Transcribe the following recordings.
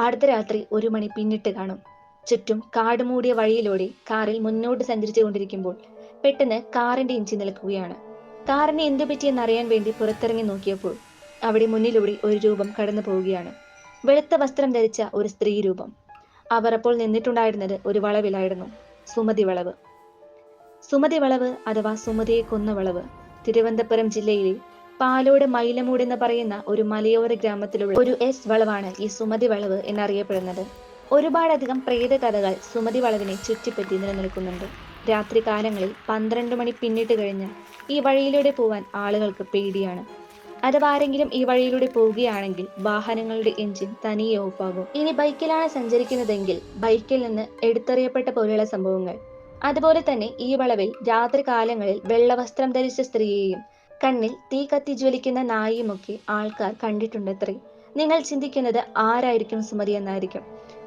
അടുത്ത രാത്രി ഒരു മണി പിന്നിട്ട് കാണും. ചുറ്റും കാട് മൂടിയ വഴിയിലൂടെ കാറിൽ മുന്നോട്ട് സഞ്ചരിച്ചു കൊണ്ടിരിക്കുമ്പോൾ പെട്ടെന്ന് കാറിന്റെ ഇഞ്ചി നിൽക്കുകയാണ് കാറിന് എന്തു പറ്റിയെന്ന് അറിയാൻ വേണ്ടി പുറത്തിറങ്ങി നോക്കിയപ്പോൾ അവിടെ മുന്നിലൂടെ ഒരു രൂപം കടന്നു പോവുകയാണ്. വെളുത്ത വസ്ത്രം ധരിച്ച ഒരു സ്ത്രീ രൂപം. അവർ അപ്പോൾ നിന്നിട്ടുണ്ടായിരുന്നത് ഒരു വളവിലായിരുന്നു സുമതി വളവ്. സുമതി വളവ് അഥവാ സുമതിയെ കൊന്ന വളവ് തിരുവനന്തപുരം ജില്ലയിലെ പാലോട് മൈലമൂട് എന്ന് പറയുന്ന ഒരു മലയോര ഗ്രാമത്തിലുള്ള ഒരു എസ് വളവാണ് ഈ സുമതി വളവ് എന്നറിയപ്പെടുന്നത്. ഒരുപാടധികം പ്രേത കഥകൾ സുമതി വളവിനെ ചുറ്റിപ്പറ്റി നിലനിൽക്കുന്നുണ്ട്. രാത്രി കാലങ്ങളിൽ പന്ത്രണ്ട് മണി പിന്നിട്ട് കഴിഞ്ഞാൽ ഈ വഴിയിലൂടെ പോവാൻ ആളുകൾക്ക് പേടിയാണ്. അഥവാ ആരെങ്കിലും ഈ വഴിയിലൂടെ പോവുകയാണെങ്കിൽ വാഹനങ്ങളുടെ എഞ്ചിൻ തനിയെ ഓഫാകും. ഇനി ബൈക്കിലാണ് സഞ്ചരിക്കുന്നതെങ്കിൽ ബൈക്കിൽ നിന്ന് എടുത്തെറിയപ്പെട്ട പോലെയുള്ള സംഭവങ്ങൾ. അതുപോലെ തന്നെ ഈ വളവിൽ രാത്രി കാലങ്ങളിൽ വെള്ളവസ്ത്രം ധരിച്ച സ്ത്രീയെയും കണ്ണിൽ തീ കത്തി ജ്വലിക്കുന്ന നായിയുമൊക്കെ ആൾക്കാർ കണ്ടിട്ടുണ്ടത്രേ. നിങ്ങൾ ചിന്തിക്കുന്നത് ആരായിരിക്കും സുമതി എന്നായിരിക്കും.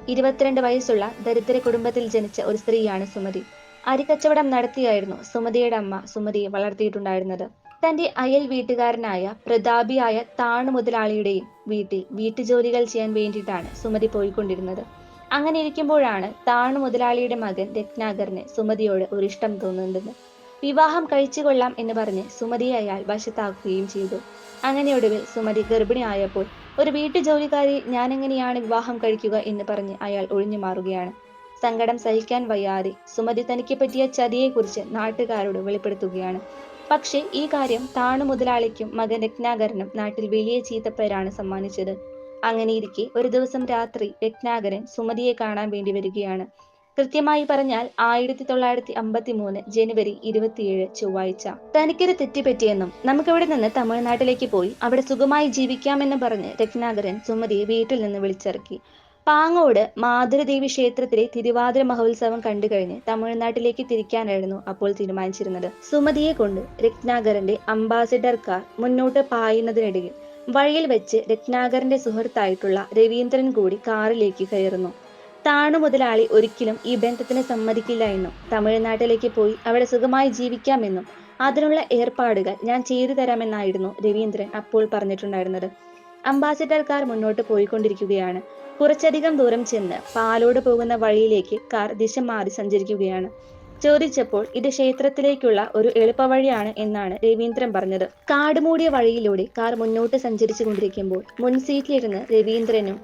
ഇരുപത്തിരണ്ട് വയസ്സുള്ള ദരിദ്ര കുടുംബത്തിൽ ജനിച്ച ഒരു സ്ത്രീയാണ് സുമതി. അരിക്കച്ചവടം നടത്തിയായിരുന്നു സുമതിയുടെ അമ്മ സുമതിയെ വളർത്തിയിട്ടുണ്ടായിരുന്നത്. തന്റെ അയൽ വീട്ടുകാരനായ പ്രതാപിയായ താണു മുതലാളിയുടെയും വീട്ടിൽ വീട്ടുജോലികൾ ചെയ്യാൻ വേണ്ടിയിട്ടാണ് സുമതി പോയിക്കൊണ്ടിരുന്നത്. അങ്ങനെ ഇരിക്കുമ്പോഴാണ് താണു മുതലാളിയുടെ മകൻ രത്നാകറിന് സുമതിയോട് ഒരു ഇഷ്ടം തോന്നുന്നുണ്ടെന്ന് വിവാഹം കഴിച്ചുകൊള്ളാം എന്ന് പറഞ്ഞ് സുമതിയെ അയാൾ വശത്താക്കുകയും ചെയ്തു. അങ്ങനെ ഒടുവിൽ സുമതി ഗർഭിണിയായപ്പോൾ ഒരു വീട്ടുജോലിക്കാരി ഞാൻ എങ്ങനെയാണ് വിവാഹം കഴിക്കുക എന്ന് പറഞ്ഞ് അയാൾ ഒഴിഞ്ഞു മാറുകയാണ്. സങ്കടം സഹിക്കാൻ വയ്യാതെ സുമതി തനിക്ക് പറ്റിയ ചതിയെക്കുറിച്ച് നാട്ടുകാരോട് വെളിപ്പെടുത്തുകയാണ്. പക്ഷേ ഈ കാര്യം താണു മുതലാളിക്കും മകൻ രത്നാകരനും നാട്ടിൽ വലിയ ചീത്തപ്പേരാണ് സമ്മാനിച്ചത്. അങ്ങനെയിരിക്കെ ഒരു ദിവസം രാത്രി രത്നാകരൻ സുമതിയെ കാണാൻ വേണ്ടി വരികയാണ്. കൃത്യമായി പറഞ്ഞാൽ ആയിരത്തി തൊള്ളായിരത്തി അമ്പത്തി മൂന്ന് ജനുവരി ഇരുപത്തിയേഴ് ചൊവ്വാഴ്ച. തനിക്കൊരു തെറ്റുപറ്റിയെന്നും നമുക്കവിടെ നിന്ന് തമിഴ്നാട്ടിലേക്ക് പോയി അവിടെ സുഖമായി ജീവിക്കാമെന്ന് പറഞ്ഞ് രത്നാകരൻ സുമതിയെ വീട്ടിൽ നിന്ന് വിളിച്ചിറക്കി. പാങ്ങോട് മാതൃദേവി ക്ഷേത്രത്തിലെ തിരുവാതിര മഹോത്സവം കണ്ടു കഴിഞ്ഞ് തമിഴ്നാട്ടിലേക്ക് തിരിക്കാനായിരുന്നു അപ്പോൾ തീരുമാനിച്ചിരുന്നത്. സുമതിയെ കൊണ്ട് രത്നാകരന്റെ അംബാസിഡർ കാർ മുന്നോട്ട് പായുന്നതിനിടയിൽ വഴിയിൽ വെച്ച് രത്നാകരന്റെ സുഹൃത്തായിട്ടുള്ള രവീന്ദ്രൻ കൂടി കാറിലേക്ക് കയറുന്നു. താണു മുതലാളി ഒരിക്കലും ഈ ബന്ധത്തിന് സമ്മതിക്കില്ല എന്നും തമിഴ്നാട്ടിലേക്ക് പോയി അവിടെ സുഖമായി ജീവിക്കാമെന്നും അതിനുള്ള ഏർപ്പാടുകൾ ഞാൻ ചെയ്തു തരാമെന്നായിരുന്നു രവീന്ദ്രൻ അപ്പോൾ പറഞ്ഞിട്ടുണ്ടായിരുന്നത്. അംബാസിഡർ കാർ മുന്നോട്ട് പോയിക്കൊണ്ടിരിക്കുകയാണ്. കുറച്ചധികം ദൂരം ചെന്ന് പാലോട് പോകുന്ന വഴിയിലേക്ക് കാർ ദിശ മാറി സഞ്ചരിക്കുകയാണ്. ചോദിച്ചപ്പോൾ ഇത് ക്ഷേത്രത്തിലേക്കുള്ള ഒരു എളുപ്പവഴിയാണ് എന്നാണ് രവീന്ദ്രൻ പറഞ്ഞത്. കാടുമൂടിയ വഴിയിലൂടെ കാർ മുന്നോട്ട് സഞ്ചരിച്ചു കൊണ്ടിരിക്കുമ്പോൾ മുൻ സീറ്റിലിരുന്ന് രവീന്ദ്രനും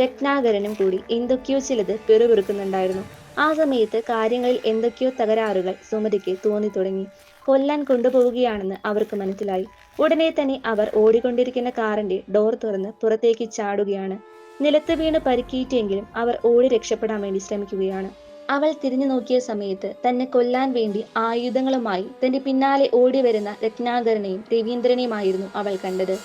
രത്നാകരനും കൂടി എന്തൊക്കെയോ ചിലത് പിറുപിറുക്കുന്നുണ്ടായിരുന്നു. ആ സമയത്ത് കാര്യങ്ങളിൽ എന്തൊക്കെയോ തകരാറുകൾ സുമതിക്ക് തോന്നി തുടങ്ങി കൊല്ലാൻ കൊണ്ടുപോവുകയാണെന്ന് അവർക്ക് മനസ്സിലായി. ഉടനെ തന്നെ അവർ ഓടിക്കൊണ്ടിരിക്കുന്ന കാറിന്റെ ഡോർ തുറന്ന് പുറത്തേക്ക് ചാടുകയാണ്. നിലത്ത് വീണ് പരിക്കേറ്റെങ്കിലും അവർ ഓടി രക്ഷപ്പെടാൻ വേണ്ടി ശ്രമിക്കുകയാണ്. അവൾ തിരിഞ്ഞു നോക്കിയ സമയത്ത് തന്നെ കൊല്ലാൻ വേണ്ടി ആയുധങ്ങളുമായി തന്റെ പിന്നാലെ ഓടി വരുന്ന രത്നാകരനെയും രവീന്ദ്രനെയുമായിരുന്നു അവൾ കണ്ടത്.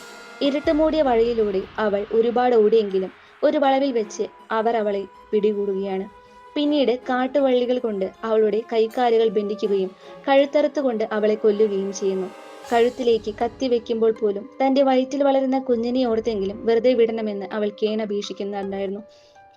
ഇരുട്ടുമൂടിയ വഴിയിലൂടെ അവൾ ഒരുപാട് ഓടിയെങ്കിലും ഒരു വളവിൽ വെച്ച് അവർ അവളെ പിടികൂടുകയാണ്. പിന്നീട് കാട്ടുവള്ളികൾ കൊണ്ട് അവളുടെ കൈക്കാലുകൾ ബന്ധിക്കുകയും കഴുത്തറുത്തുകൊണ്ട് അവളെ കൊല്ലുകയും ചെയ്യുന്നു. കഴുത്തിലേക്ക് കത്തി വെക്കുമ്പോൾ പോലും തന്റെ വയറ്റിൽ വളരുന്ന കുഞ്ഞിനെ ഓർത്തെങ്കിലും വെറുതെ വിടണമെന്ന് അവൾ കേണപേക്ഷിക്കുന്നുണ്ടായിരുന്നു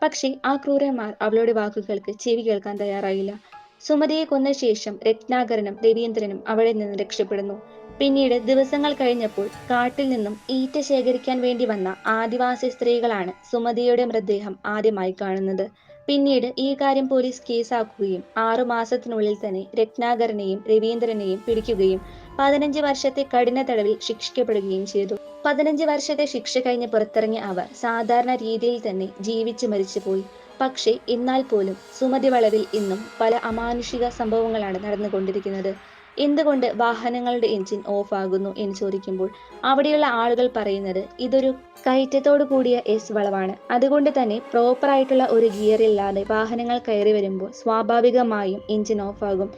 പക്ഷേ ആ ക്രൂരന്മാർ അവളുടെ വാക്കുകൾക്ക് ചെവി കേൾക്കാൻ തയ്യാറായില്ല. സുമതിയെ കൊന്ന ശേഷം രത്നാകരനും രവീന്ദ്രനും അവളിൽ നിന്ന് രക്ഷപ്പെടുന്നു. പിന്നീട് ദിവസങ്ങൾ കഴിഞ്ഞപ്പോൾ കാട്ടിൽ നിന്നും ഈറ്റ ശേഖരിക്കാൻ വേണ്ടി വന്ന ആദിവാസി സ്ത്രീകളാണ് സുമതിയുടെ മൃതദേഹം ആദ്യമായി കാണുന്നത്. പിന്നീട് ഈ കാര്യം പോലീസ് കേസാക്കുകയും ആറു മാസത്തിനുള്ളിൽ തന്നെ രത്നാകരനെയും രവീന്ദ്രനെയും പിടിക്കുകയും പതിനഞ്ച് വർഷത്തെ കഠിന തടവിൽ ശിക്ഷിക്കപ്പെടുകയും ചെയ്തു. പതിനഞ്ച് വർഷത്തെ ശിക്ഷ കഴിഞ്ഞ് പുറത്തിറങ്ങിയ അവർ സാധാരണ രീതിയിൽ തന്നെ ജീവിച്ചു മരിച്ചുപോയി. പക്ഷേ എന്നാൽ പോലും സുമതി വളവിൽ ഇന്നും പല അമാനുഷിക സംഭവങ്ങളാണ് നടന്നുകൊണ്ടിരിക്കുന്നത്. എന്തുകൊണ്ട് വാഹനങ്ങളുടെ എഞ്ചിൻ ഓഫ് ആകുന്നു എന്ന് ചോദിക്കുമ്പോൾ അവിടെയുള്ള ആളുകൾ പറയുന്നത് ഇതൊരു കയറ്റത്തോടു കൂടിയ എസ് വളവാണ്. അതുകൊണ്ട് തന്നെ പ്രോപ്പർ ആയിട്ടുള്ള ഒരു ഗിയർ ഇല്ലാതെ വാഹനങ്ങൾ കയറി വരുമ്പോൾ സ്വാഭാവികമായും എഞ്ചിൻ ഓഫ് ആകും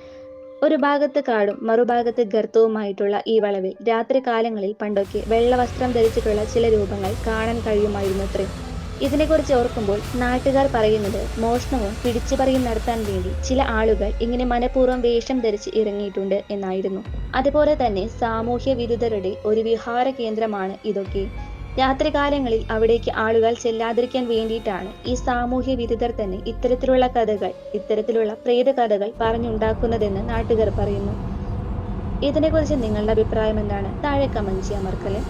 ഒരു ഭാഗത്ത് കാടും മറുഭാഗത്ത് ഗർത്തവുമായിട്ടുള്ള ഈ വളവിൽ രാത്രി കാലങ്ങളിൽ പണ്ടൊക്കെ വെള്ള വസ്ത്രം ധരിച്ചിട്ടുള്ള ചില രൂപങ്ങൾ കാണാൻ കഴിയുമായിരുന്നു അത്രേ ഇതിനെക്കുറിച്ച് ഓർക്കുമ്പോൾ നാട്ടുകാർ പറയുന്നത് മോഷണവും പിടിച്ചുപറിയും നടത്താൻ വേണ്ടി ചില ആളുകൾ ഇങ്ങനെ മനഃപൂർവം വേഷം ധരിച്ച് ഇറങ്ങിയിട്ടുണ്ട് എന്നായിരുന്നു. അതുപോലെ തന്നെ സാമൂഹ്യ വിരുദ്ധരുടെ ഒരു വിഹാര കേന്ദ്രമാണ് ഇതൊക്കെ. രാത്രികാലങ്ങളിൽ അവിടേക്ക് ആളുകൾ ചെല്ലാതിരിക്കാൻ വേണ്ടിയിട്ടാണ് ഈ സാമൂഹ്യ വിരുദ്ധർ തന്നെ ഇത്തരത്തിലുള്ള കഥകൾ ഇത്തരത്തിലുള്ള പ്രേത കഥകൾ പറഞ്ഞുണ്ടാക്കുന്നതെന്ന് നാട്ടുകാർ പറയുന്നു. ഇതിനെക്കുറിച്ച് നിങ്ങളുടെ അഭിപ്രായം എന്താണ്? താഴെ കമന്റ് ചെയ്യാൻ മറക്കല്ലേ?